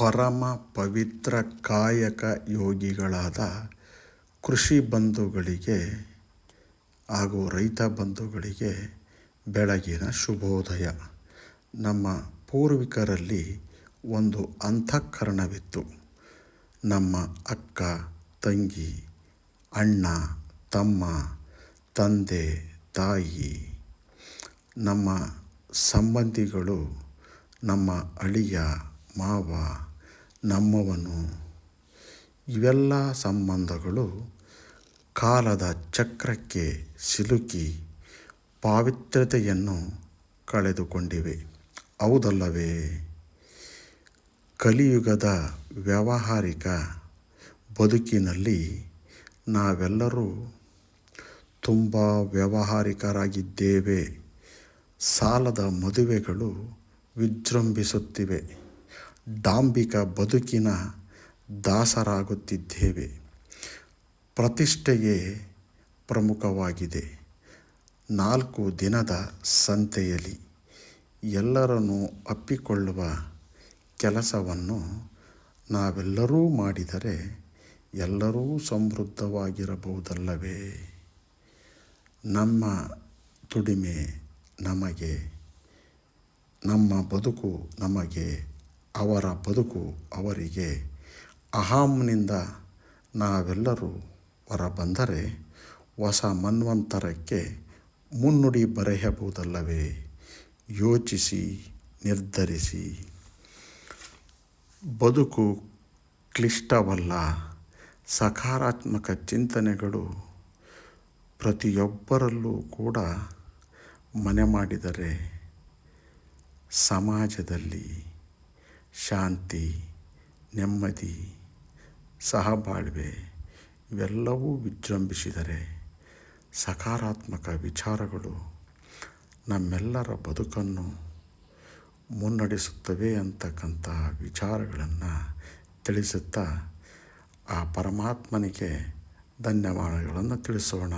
ಪರಮ ಪವಿತ್ರ ಕಾಯಕ ಯೋಗಿಗಳಾದ ಕೃಷಿ ಬಂಧುಗಳಿಗೆ ಹಾಗೂ ರೈತ ಬಂಧುಗಳಿಗೆ ಬೆಳಗಿನ ಶುಭೋದಯ. ನಮ್ಮ ಪೂರ್ವಿಕರಲ್ಲಿ ಒಂದು ಅಂತಃಕರಣವಿತ್ತು. ನಮ್ಮ ಅಕ್ಕ, ತಂಗಿ, ಅಣ್ಣ, ತಮ್ಮ, ತಂದೆ, ತಾಯಿ, ನಮ್ಮ ಸಂಬಂಧಿಗಳು, ನಮ್ಮ ಅಳಿಯ, ಮಾವ ನಮ್ಮವನು. ಇವೆಲ್ಲ ಸಂಬಂಧಗಳು ಕಾಲದ ಚಕ್ರಕ್ಕೆ ಸಿಲುಕಿ ಪಾವಿತ್ರ್ಯತೆಯನ್ನು ಕಳೆದುಕೊಂಡಿವೆ. ಹೌದಲ್ಲವೇ? ಕಲಿಯುಗದ ವ್ಯಾವಹಾರಿಕ ಬದುಕಿನಲ್ಲಿ ನಾವೆಲ್ಲರೂ ತುಂಬ ವ್ಯಾವಹಾರಿಕರಾಗಿದ್ದೇವೆ. ಸಾಲದ ಮದುವೆಗಳು ವಿಜೃಂಭಿಸುತ್ತಿವೆ. ಡಾಂಬಿಕ ಬದುಕಿನ ದಾಸರಾಗುತ್ತಿದ್ದೇವೆ. ಪ್ರತಿಷ್ಠೆಯೇ ಪ್ರಮುಖವಾಗಿದೆ. ನಾಲ್ಕು ದಿನದ ಸಂತೆಯಲ್ಲಿ ಎಲ್ಲರನ್ನು ಅಪ್ಪಿಕೊಳ್ಳುವ ಕೆಲಸವನ್ನು ನಾವೆಲ್ಲರೂ ಮಾಡಿದರೆ ಎಲ್ಲರೂ ಸಮೃದ್ಧವಾಗಿರಬಹುದಲ್ಲವೇ? ನಮ್ಮ ದುಡಿಮೆ ನಮಗೆ, ನಮ್ಮ ಬದುಕು ನಮಗೆ ಅವರ ಬದುಕು ಅವರಿಗೆ ಅಹಂನಿಂದ ನಾವೆಲ್ಲರೂ ಹೊರ ಬಂದರೆ ಹೊಸ ಮನ್ವಂತರಕ್ಕೆ ಮುನ್ನುಡಿ ಬರೆಯಬಹುದಲ್ಲವೇ? ಯೋಚಿಸಿ, ನಿರ್ಧರಿಸಿ. ಬದುಕು ಕ್ಲಿಷ್ಟವಲ್ಲ, ಸಕಾರಾತ್ಮಕ ಚಿಂತನೆಗಳು ಪ್ರತಿಯೊಬ್ಬರಲ್ಲೂ ಕೂಡ ಮನೆ ಮಾಡಿದರೆ ಸಮಾಜದಲ್ಲಿ ಶಾಂತಿ, ನೆಮ್ಮದಿ, ಸಹಬಾಳ್ವೆ ಇವೆಲ್ಲವೂ ವಿಜೃಂಭಿಸಿದರೆ ಸಕಾರಾತ್ಮಕ ವಿಚಾರಗಳು ನಮ್ಮೆಲ್ಲರ ಬದುಕನ್ನು ಮುನ್ನಡೆಸುತ್ತವೆ ಅಂತಕ್ಕಂಥ ವಿಚಾರಗಳನ್ನು ತಿಳಿಸುತ್ತಾ ಆ ಪರಮಾತ್ಮನಿಗೆ ಧನ್ಯವಾದಗಳನ್ನು ತಿಳಿಸೋಣ.